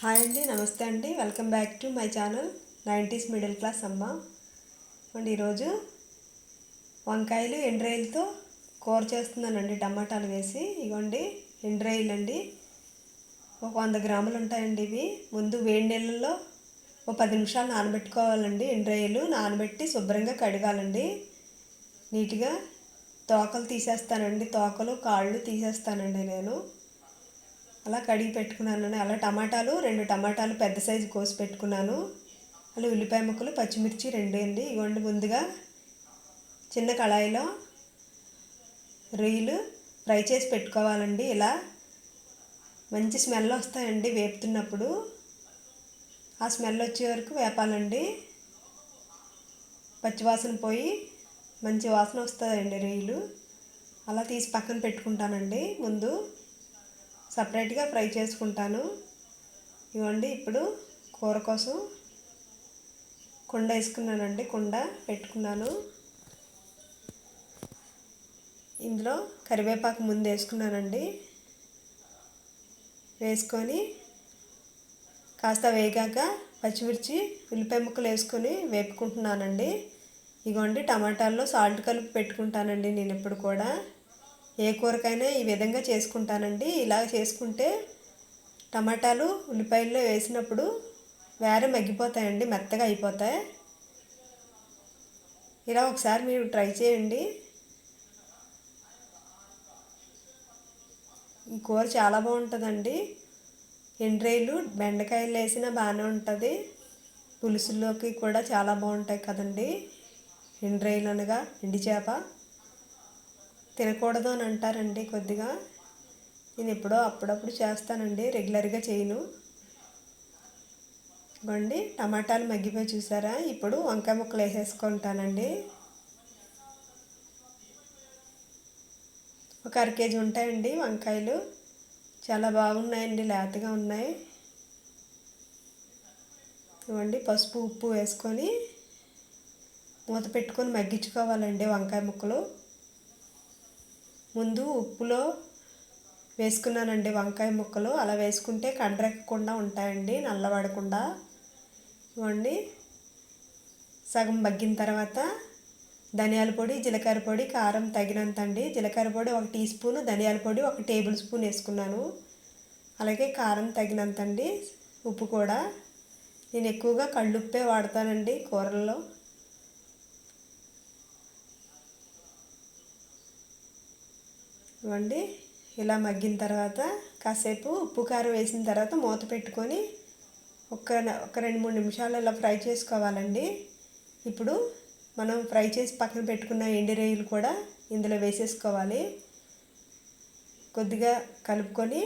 Hi అండి నమస్తే అండి. Welcome back to my channel nineties middle class అమ్మ. అండి ఈరోజు వంకాయలు ఎండ్రాయిలతో కూర చేస్తున్నానండి టమాటాలు వేసి. ఇగోండి ఎండ్రాయిలు అండి. ఒక వంద గ్రాములు ఉంటాయండి ఇవి. ముందు వేడి నీళ్ళల్లో ఒక పది నిమిషాలు నానబెట్టుకోవాలండి ఎండ్రాయిలు నానబెట్టి శుభ్రంగా కడగాలండి. నీట్గా తోకలు తీసేస్తానండి తోకలు కాళ్ళు తీసేస్తానండి నేను. అలా కడిగి పెట్టుకున్నాను. అలా టమాటాలు రెండు టమాటాలు పెద్ద సైజు కోసి పెట్టుకున్నాను. అలా ఉల్లిపాయ ముక్కలు పచ్చిమిర్చి రెండు అండి. ఇవ్వండి ముందుగా చిన్న కళాయిలో రొయ్యలు ఫ్రై చేసి పెట్టుకోవాలండి ఇలా. మంచి స్మెల్ వస్తాయండి వేపుతున్నప్పుడు. ఆ స్మెల్ వచ్చే వరకు వేపాలండి. పచ్చివాసన పోయి మంచి వాసన వస్తుందండి రొయ్యలు. అలా తీసి పక్కన పెట్టుకుంటానండి ముందు. సపరేట్గా ఫ్రై చేసుకుంటాను. ఇవ్వండి ఇప్పుడు కూర కోసం కుండ వేసుకున్నానండి కుండ పెట్టుకున్నాను. ఇందులో కరివేపాకు ముందు వేసుకున్నానండి. వేసుకొని కాస్త వేగాక పచ్చిమిర్చి ఉల్లిపాయ ముక్కలు వేసుకొని వేపుకుంటున్నానండి. ఇగోండి టమాటాల్లో సాల్ట్ కలిపి పెట్టుకుంటానండి నేను ఎప్పుడు కూడా. ఏ కూరకైనా ఈ విధంగా చేసుకుంటానండి. ఇలా చేసుకుంటే టమాటాలు ఉల్లిపాయల్లో వేసినప్పుడు వేరే మగ్గిపోతాయండి మెత్తగా అయిపోతాయి. ఇలా ఒకసారి మీరు ట్రై చేయండి. ఈ కూర చాలా బాగుంటుందండి. ఎండ్రాయిలు బెండకాయలు వేసినా బాగానే ఉంటుంది. పులుసుల్లోకి కూడా చాలా బాగుంటాయి కదండి. ఎండ్రాయిలు అనగా ఎండి చేప. తినకూడదు అని అంటారండి కొద్దిగా. నేను ఎప్పుడో అప్పుడప్పుడు చేస్తానండి రెగ్యులర్గా చేయను. ఇవ్వండి టమాటాలు మగ్గిపోయి చూసారా? ఇప్పుడు వంకాయ ముక్కలు వేసేసుకుంటానండి. ఒక అర కేజీ ఉంటాయండి వంకాయలు. చాలా బాగున్నాయండి లేతగా ఉన్నాయి. ఇవ్వండి పసుపు ఉప్పు వేసుకొని మూత పెట్టుకొని మగ్గించుకోవాలండి వంకాయ ముక్కలు. ముందు ఉప్పులో వేసుకున్నానండి వంకాయ ముక్కలు. అలా వేసుకుంటే కండ్రెక్కకుండా ఉంటాయండి నల్లబడకుండా. ఇవ్వండి. సగం బగ్గిన తర్వాత ధనియాల పొడి జీలకర్ర పొడి కారం తగినంత అండి జీలకర్ర పొడి ఒక టీ స్పూన్ ధనియాల పొడి ఒక టేబుల్ స్పూన్ వేసుకున్నాను. అలాగే కారం తగినంత అండి ఉప్పు కూడా. నేను ఎక్కువగా కళ్ళుప్పే వాడతానండి కూరల్లో. ఇవ్వండి ఇలా మగ్గిన తర్వాత కాసేపు ఉప్పు కారం వేసిన తర్వాత మూత పెట్టుకొని ఒక ఒక రెండు మూడు నిమిషాలు ఇలా ఫ్రై చేసుకోవాలండి. ఇప్పుడు మనం ఫ్రై చేసి పక్కన పెట్టుకున్న ఎండి రొయ్యలు కూడా ఇందులో వేసేసుకోవాలి. కొద్దిగా కలుపుకొని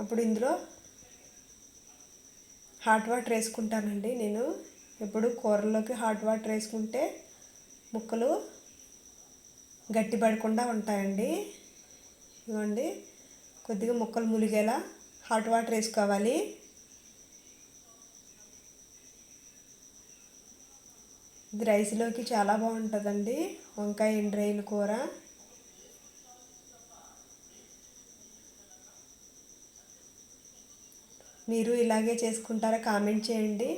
అప్పుడు ఇందులో హాట్ వాటర్ వేసుకుంటానండి నేను. ఎప్పుడు కూరలోకి హాట్ వాటర్ వేసుకుంటే ముక్కలు గట్టిపడకుండా ఉంటాయండి. ఇవ్వండి. కొద్దిగా ముక్కలు ములిగేలా హాట్ వాటర్ వేసుకోవాలి. ఇది రైస్లోకి చాలా బాగుంటుందండి. వంకాయ ఎండ్రాయిల కూర. మీరు ఇలాగే చేసుకుంటారా కామెంట్ చేయండి.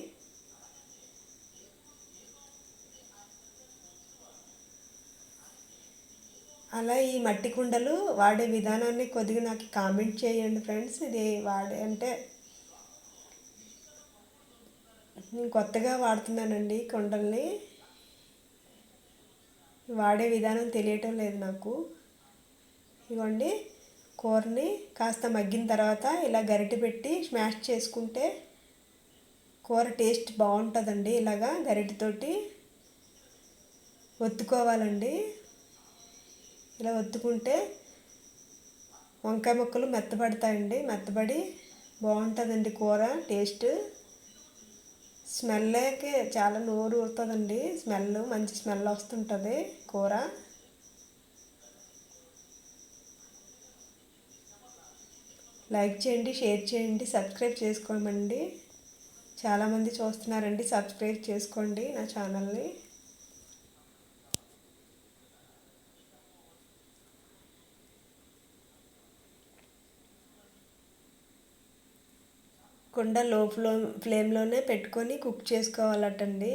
అలా ఈ మట్టి కుండలు వాడే విధానాన్ని కొద్దిగా నాకు కామెంట్ చేయండి ఫ్రెండ్స్. ఇది వాడే అంటే నేను కొత్తగా వాడుతున్నానండి కుండల్ని. వాడే విధానం తెలియటం లేదు నాకు. ఇవ్వండి కూరని కాస్త మగ్గిన తర్వాత ఇలా గరిటె పెట్టి స్మాష్ చేసుకుంటే కూర టేస్ట్ బాగుంటుందండి. ఇలాగా గరిటెతోటి ఒత్తుకోవాలండి. ఇలా ఒత్తుకుంటే వంకాయ ముక్కలు మెత్తబడతాయండి. మెత్తబడి బాగుంటుందండి కూర టేస్ట్. స్మెల్కే చాలా నోరు ఊరుతుందండి. స్మెల్ మంచి స్మెల్ వస్తుంటుంది కూర. లైక్ చేయండి షేర్ చేయండి సబ్స్క్రైబ్ చేసుకోమండి. చాలామంది చూస్తున్నారండి సబ్స్క్రైబ్ చేసుకోండి నా ఛానల్ని. కాకుండా లో ఫ్లో ఫ్లేమ్లోనే పెట్టుకొని కుక్ చేసుకోవాలటండి.